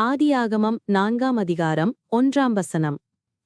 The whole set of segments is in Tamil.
ஆதியாகமம் நான்காம் அதிகாரம் ஒன்றாம் வசனம்.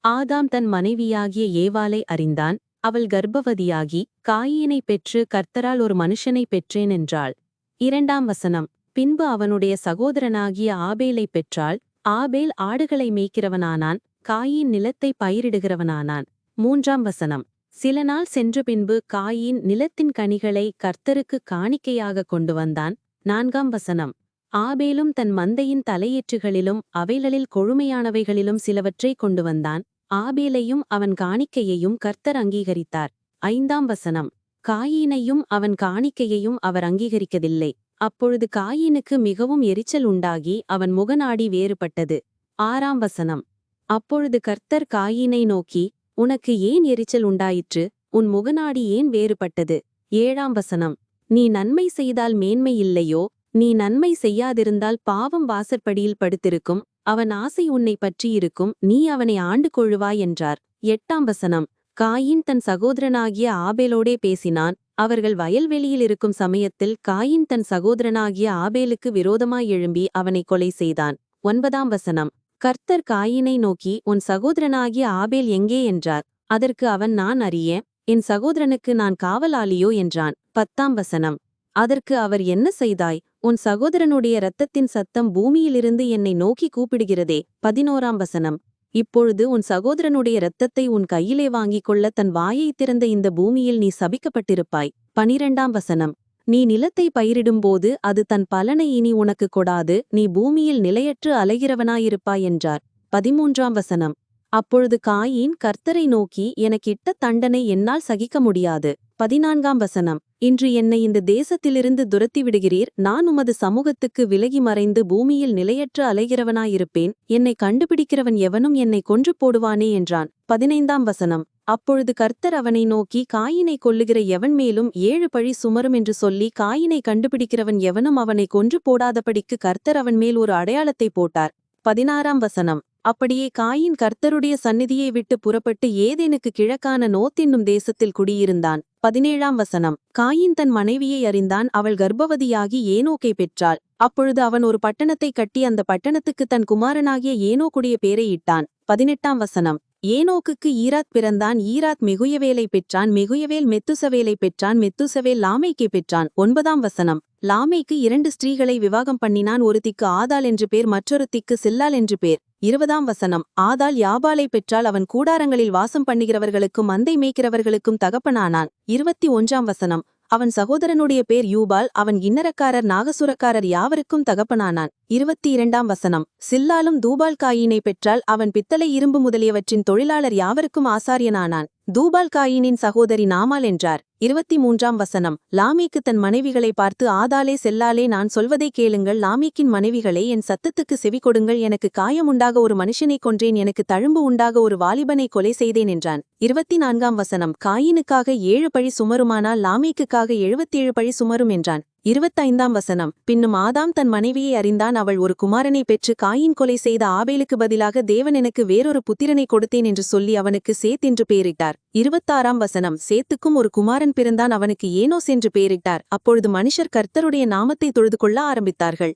ஆதாம் தன் மனைவியாகிய ஏவாளை அறிந்தான். அவள் கர்ப்பவதியாகி காயினை பெற்று கர்த்தரால் ஒரு மனுஷனைப் பெற்றேன் என்றாள். இரண்டாம் வசனம். பின்பு அவனுடைய சகோதரனாகிய ஆபேலைப் பெற்றாள். ஆபேல் ஆடுகளை மேய்க்கிறவனானான். காயின் நிலத்தை பயிரிடுகிறவனானான். மூன்றாம் வசனம். சில நாள் சென்ற பின்பு காயின் நிலத்தின் கனிகளை கர்த்தருக்கு காணிக்கையாக கொண்டு வந்தான். நான்காம் வசனம். ஆபேலும் தன் மந்தையின் தலையீற்றுகளிலும் அவைகளில் கொழுமையானவைகளிலும் சிலவற்றை கொண்டு வந்தான். ஆபேலையும் அவன் காணிக்கையையும் கர்த்தர் அங்கீகரித்தார். ஐந்தாம் வசனம். காயீனையும் அவன் காணிக்கையையும் அவர் அங்கீகரிக்கதில்லை அப்பொழுது காயீனுக்கு மிகவும் எரிச்சல் உண்டாகி அவன் முகநாடி வேறுபட்டது. ஆறாம் வசனம். அப்பொழுது கர்த்தர் காயீனை நோக்கி உனக்கு ஏன் எரிச்சல் உண்டாயிற்று? உன் முகநாடி ஏன் வேறுபட்டது? ஏழாம் வசனம். நீ நன்மை செய்தால் மேன்மை இல்லையோ? நீ நன்மை செய்யாதிருந்தால் பாவம் வாசற்படியில் படுத்திருக்கும் அவன் ஆசை உன்னை பற்றியிருக்கும் நீ அவனை ஆண்டு கொள்ளுவாய் என்றார். எட்டாம் வசனம். காயின் தன் சகோதரனாகிய ஆபேலோடே பேசினான். அவர்கள் வயல்வெளியில் இருக்கும் சமயத்தில் காயின் தன் சகோதரனாகிய ஆபேலுக்கு விரோதமாய் எழும்பி அவனை கொலை செய்தான். ஒன்பதாம் வசனம். கர்த்தர் காயினை நோக்கி உன் சகோதரனாகிய ஆபேல் எங்கே? என்றார். அதற்கு அவன் நான் அறியேன் என் சகோதரனுக்கு நான் காவலாளியோ? என்றான். பத்தாம் வசனம். அதற்கு அவர் என்ன செய்தாய்? உன் சகோதரனுடைய இரத்தத்தின் சத்தம் பூமியிலிருந்து என்னை நோக்கி கூப்பிடுகிறதே. பதினோராம் வசனம். இப்பொழுது உன் சகோதரனுடைய இரத்தத்தை உன் கையிலே வாங்கிக் கொள்ள தன் வாயைத் திறந்த இந்த பூமியில் நீ சபிக்கப்பட்டிருப்பாய். பனிரெண்டாம் வசனம். நீ நிலத்தை பயிரிடும்போது அது தன் பலனை இனி உனக்கு கொடாது. நீ பூமியில் நிலையற்று அலைகிறவனாயிருப்பாய் என்றார். பதிமூன்றாம் வசனம். அப்பொழுது காயின் கர்த்தரை நோக்கி எனக்கிட்ட தண்டனை என்னால் சகிக்க முடியாது. பதினான்காம் வசனம். இன்று என்னை இந்த தேசத்திலிருந்து துரத்தி விடுகிறீர் நான் உமது சமூகத்துக்கு விலகி மறைந்து பூமியில் நிலையற்ற அலைகிறவனாயிருப்பேன். என்னை கண்டுபிடிக்கிறவன் எவனும் என்னை கொன்று போடுவானே என்றான். பதினைந்தாம் வசனம். அப்பொழுது கர்த்தர் அவனை நோக்கி காயினை கொல்லுகிற எவன் மேலும் ஏழு பழி சுமரும் என்று சொல்லி காயினை கண்டுபிடிக்கிறவன் எவனும் அவனை கொன்று போடாதபடிக்கு கர்த்தர் அவன் மேல் ஒரு அடையாளத்தை போட்டார். பதினாறாம் வசனம். அப்படியே காயின் கர்த்தருடைய சந்நிதியை விட்டு புறப்பட்டு ஏதேனுக்கு கிழக்கான நோத்தின்னும் தேசத்தில் குடியிருந்தான். பதினேழாம் வசனம். காயின் தன் மனைவியை அறிந்தான். அவள் கர்ப்பவதியாகி ஏனோக்கை பெற்றாள். அப்பொழுது அவன் ஒரு பட்டணத்தை கட்டி அந்த பட்டணத்துக்கு தன் குமாரனாகிய ஏனோக்குடைய பேரை இட்டான். பதினெட்டாம் வசனம். ஏனோக்குக்கு ஈராத் பிறந்தான். ஈராத் மெகுயவேலை பெற்றான். மெகுயவேல் மெத்துசவேலை பெற்றான். மெத்துசவேல் லாமைக்கை பெற்றான். ஒன்பதாம் வசனம். லாமேக்கு இரண்டு ஸ்திரீகளை விவாகம் பண்ணினான். ஒருத்திக்கு ஆதாள் என்று பேர் மற்றொருத்திக்கு சில்லால் என்று பேர். இருபதாம் வசனம். ஆதாள் யாபாலை பெற்றால் அவன் கூடாரங்களில் வாசம் பண்ணுகிறவர்களுக்கும் மந்தை மேய்க்கிறவர்களுக்கும் தகப்பனானான். இருபத்தி ஒன்றாம் வசனம். அவன் சகோதரனுடைய பேர் யூபால் அவன் இன்னரக்காரர் நாகசுரக்காரர் யாவருக்கும் தகப்பனானான். இருபத்தி இரண்டாம் வசனம். சில்லாலும் தூபால் காயினை பெற்றால் அவன் பித்தளை இரும்பு முதலியவற்றின் தொழிலாளர் யாவருக்கும் ஆசாரியனானான். தூபால் காயினின் சகோதரி நாமால் என்றார். இருபத்தி மூன்றாம் வசனம். லாமேக்கு தன் மனைவிகளை பார்த்து ஆதாலே செல்லாலே நான் சொல்வதை கேளுங்கள். லாமேக்கின் மனைவிகளே என் சத்தத்துக்கு செவி கொடுங்கள். எனக்கு காயமுண்டாக ஒரு மனுஷனை கொன்றேன். எனக்கு தழும்பு உண்டாக ஒரு வாலிபனை கொலை செய்தேன் என்றான். இருபத்தி நான்காம் வசனம். காயினுக்காக ஏழு பழி சுமருமானால் லாமேக்குக்காக எழுபத்தேழு பழி சுமரும் என்றான். இருபத்தைந்தாம் வசனம். பின்னும் ஆதாம் தன் மனைவியை அறிந்தான் அவள் ஒரு குமாரனை பெற்று காயின் கொலை செய்த ஆபேலுக்கு பதிலாக தேவன் எனக்கு வேறொரு புத்திரனை கொடுத்தேன் என்று சொல்லி அவனுக்கு சேத் என்று பெயரிட்டார். இருபத்தாறாம் வசனம். சேத்துக்கும் ஒரு குமாரன் பிறந்தான் அவனுக்கு ஏனோஸ் என்று பெயரிட்டார். அப்பொழுது மனுஷர் கர்த்தருடைய நாமத்தை தொழுது கொள்ள ஆரம்பித்தார்கள்.